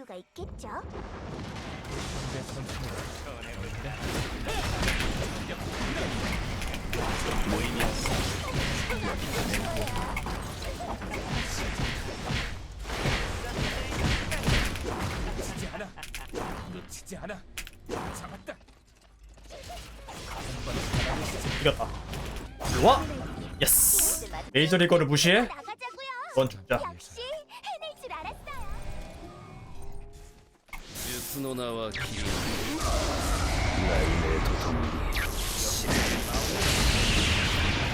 이유가 있겠죠? 놓치지 않아. 놓치지 않아. 잡았다. 이겼다. 좋아. 예스. 메이저리거를 무시해? 나가자고요. 넌 죽자. 역시 術の名はキリ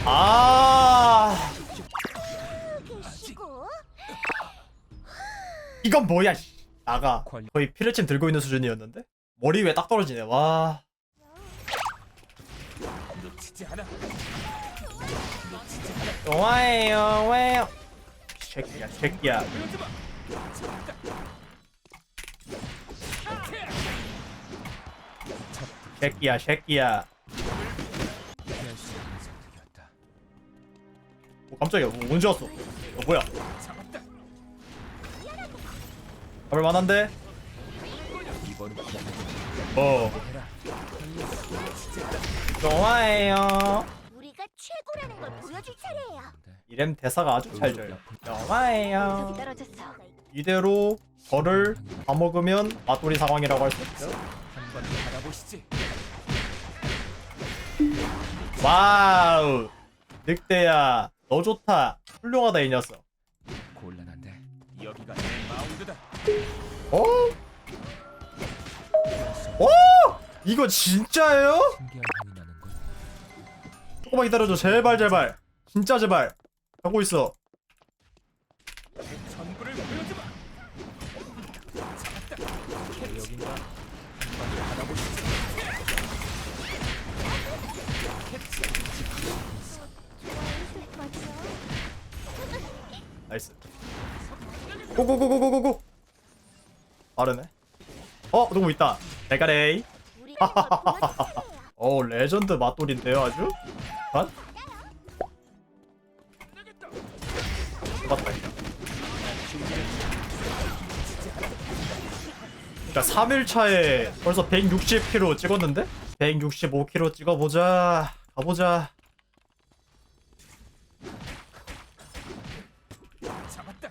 아, 계시고 이건 뭐야? 씨. 나가. 거의 피레침 들고 있는 수준이었는데 머리 위에 딱 떨어지네. 와. 놓치지 않아. 좋아해요, 왜요? 새끼야, 새끼야. 새끼야, 새끼야. 어, 깜짝이야. 뭐, 언제 왔어? 어, 뭐야? 잡을 만한데? 어. 좋아해요. 우리가 최고라는 걸 보여줄 차례예요. 이렘 대사가 아주 잘 줘요. 좋아해요. 떨어졌어. 이대로 저를 다 먹으면 맞돌이 상황이라고 할 수 있죠. 한번 받아보시지. 와우. 늑대야, 너 좋다. 훌륭하다 이 녀석. 곤란한데 여기가 내 마운드다. 어? 어? 이거 진짜예요? 신기한 향이 나는 건 조금만 기다려줘. 제발 제발. 진짜 제발. 하고 있어. 고고고고고고고. 빠르네. 어, 누구 있다. 차례예요. 어, 레전드 맛돌인데요, 아주. 반? 맞다. 그러니까 3일차에 벌써 160kg 찍었는데? 165kg 찍어보자. 가보자. 잡았다.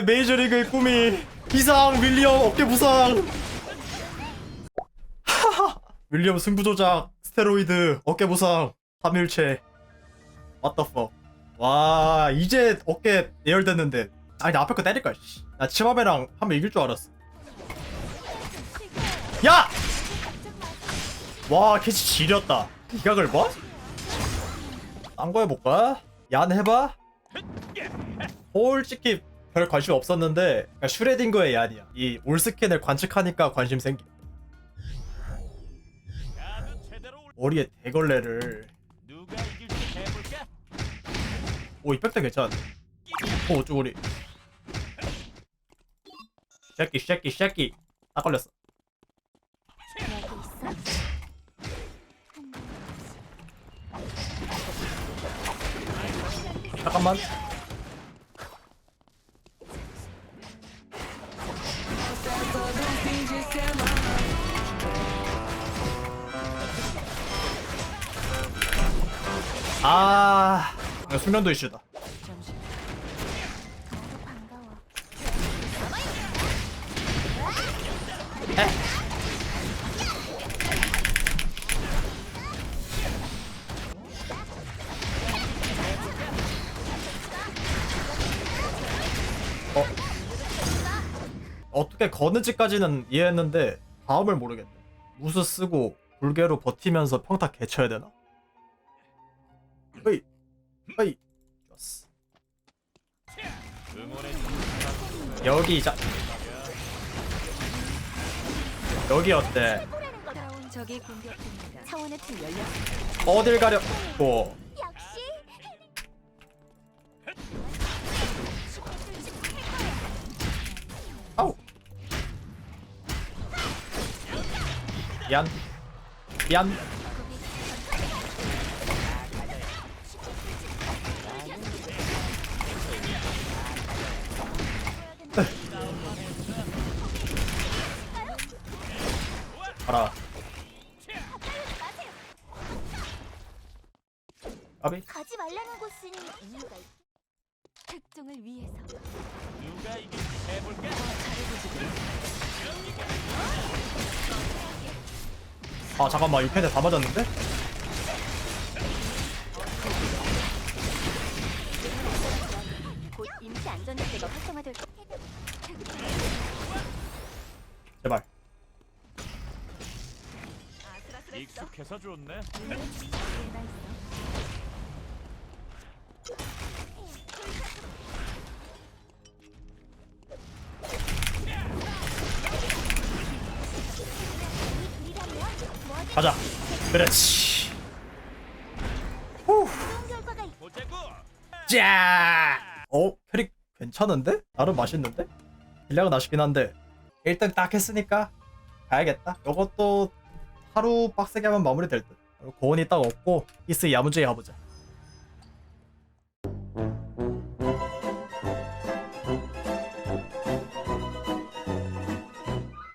아, 내 메이저리그의 꿈이 이상 윌리엄 어깨 부상. 윌리엄 승부 조작, 스테로이드, 어깨 부상, 3일체. What the fuck. 와, 이제 어깨 예열됐는데. 아니, 나 앞에 거 때릴걸. 씨. 나 치마베랑 하면 이길 줄 알았어. 야! 와, 캐치 지렸다. 이각을 봐? 딴 거 해볼까? 얀 해봐? 솔직히 별 관심 없었는데 그냥 슈레딩거의 얀이야. 이 올스캔을 관측하니까 관심 생기 머리에 대걸레를? 오 이펙트 괜찮은데? 오 쪼구리. 쉐끼 쉐끼 쉐끼 딱 걸렸어. 잠깐만 아 수면도 이슈다 반가워. 어 어떻게 거는지까지는 이해했는데 다음을 모르겠네 무스 쓰고 불개로 버티면서 평타 개쳐야 되나? 헤이 헤이. 좋았어 여기 자 여기 어때? 어딜 가려고 아우. 미안. 미안. 가라 아비 가지 말라는 곳은 이유가 있. 특종을 위해서. 누가 해볼까? 아 잠깐만 이 펜에 다 맞았는데? 곧 임시 안전대가 활성화될 거. 제발 익숙해서 좋네. 가자 그렇지 좋은. 짜! 어? 캐릭 괜찮은데? 나름 맛있는데? 딜량은 아쉽긴 한데 1등 딱 했으니까 가야겠다 요것도 하루 빡세게 하면 마무리 될 듯. 고온이 딱 없고 이스 야무지게 가보자